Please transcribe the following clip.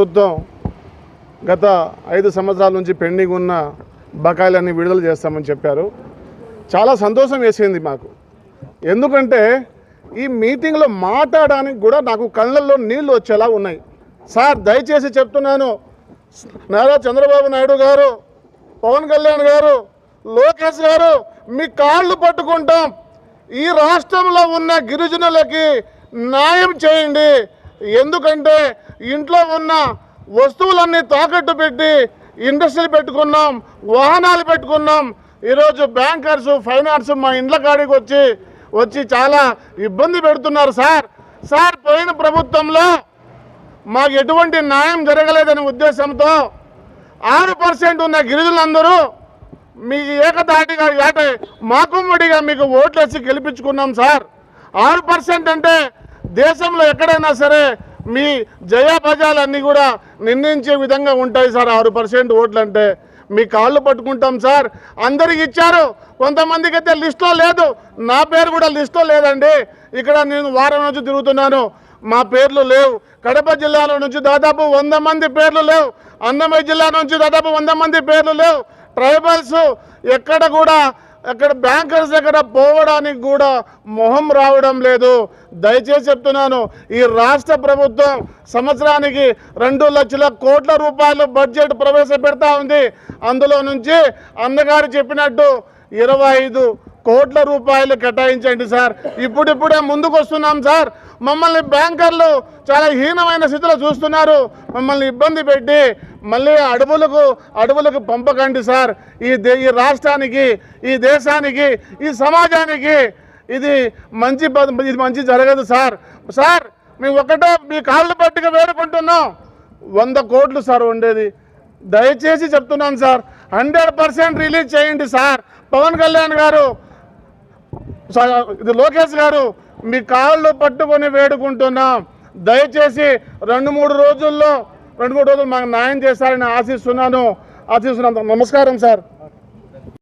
ప్రభుత్వం గత ఐదు సంవత్సరాల నుంచి పెండింగ్ ఉన్న బకాయిలన్నీ విడుదల చేస్తామని చెప్పారు. చాలా సంతోషం వేసింది మాకు. ఎందుకంటే ఈ మీటింగ్లో మాట్లాడడానికి కూడా నాకు కళ్ళల్లో నీళ్ళు వచ్చేలా ఉన్నాయి. సార్ దయచేసి చెప్తున్నాను. నారా చంద్రబాబు నాయుడు గారు పవన్ కళ్యాణ్ గారు లోకేష్ గారు మీ కాళ్ళు పట్టుకుంటాం. ఈ రాష్ట్రంలో ఉన్న గిరిజనులకి న్యాయం చేయండి. ఎందుకంటే ఇంట్లో ఉన్న వస్తువులన్నీ తాకట్టు పెట్టి ఇండస్ట్రీలు పెట్టుకున్నాం వాహనాలు పెట్టుకున్నాం. ఈరోజు బ్యాంకర్స్ ఫైనాన్స్ మా ఇండ్ల కాడికి వచ్చి వచ్చి చాలా ఇబ్బంది పెడుతున్నారు సార్. సార్ పోయిన ప్రభుత్వంలో మాకు ఎటువంటి న్యాయం జరగలేదనే ఉద్దేశంతో ఆరు పర్సెంట్ ఉన్న గిరిజనులందరూ మీ ఏకదాటిగా ఏట మాకుమ్మడిగా మీకు ఓట్లేసి గెలిపించుకున్నాం సార్. ఆరు పర్సెంట్ అంటే దేశంలో ఎక్కడైనా సరే మీ జయాభజాలన్నీ కూడా నిర్ణయించే విధంగా ఉంటాయి సార్ ఆరు పర్సెంట్ ఓట్లు అంటే మీ కాళ్ళు పట్టుకుంటాం సార్. అందరికి ఇచ్చారు. కొంతమందికి అయితే లిస్ట్లో లేదు. నా పేరు కూడా లిస్ట్లో లేదండి. ఇక్కడ నేను వారం నుంచి తిరుగుతున్నాను. మా పేర్లు లేవు. కడప జిల్లాలో నుంచి దాదాపు వంద మంది పేర్లు లేవు. అన్నమయ్య జిల్లా నుంచి దాదాపు వంద మంది పేర్లు లేవు. ట్రైబల్స్ ఎక్కడ కూడా అక్కడ బ్యాంకర్స్ దగ్గర పోవడానికి కూడా మొహం రావడం లేదు. దయచేసి చెప్తున్నాను ఈ రాష్ట్ర ప్రభుత్వం సంవత్సరానికి రెండు లక్షల కోట్ల రూపాయలు బడ్జెట్ ప్రవేశపెడతా ఉంది. అందులో నుంచి అన్నగారు చెప్పినట్టు ఇరవై ఐదు కోట్ల రూపాయలు కేటాయించండి సార్. ఇప్పుడిప్పుడే ముందుకు వస్తున్నాం సార్. మమ్మల్ని బ్యాంకర్లు చాలా హీనమైన స్థితిలో చూస్తున్నారు. మమ్మల్ని ఇబ్బంది పెట్టి మళ్ళీ అడవులకు అడవులకు పంపకండి సార్. ఈ దే ఈ రాష్ట్రానికి ఈ దేశానికి ఈ సమాజానికి ఇది మంచి ఇది మంచి జరగదు సార్. సార్ మేము ఒకటో మీ కాళ్ళు పట్టుకు వేడుకుంటున్నాం. వంద కోట్లు సార్ ఉండేది. దయచేసి చెప్తున్నాను సార్ హండ్రెడ్ పర్సెంట్ రిలీజ్ చేయండి సార్. పవన్ కళ్యాణ్ గారు ఇది లోకేష్ గారు మీ కాళ్ళు పట్టుకొని వేడుకుంటున్నాం. దయచేసి రెండు మూడు రోజుల్లో రెండు మూడు రోజులు మాకు న్యాయం చేస్తారని ఆశిస్తున్నాను. ఆశిస్తున్నాను నమస్కారం సార్.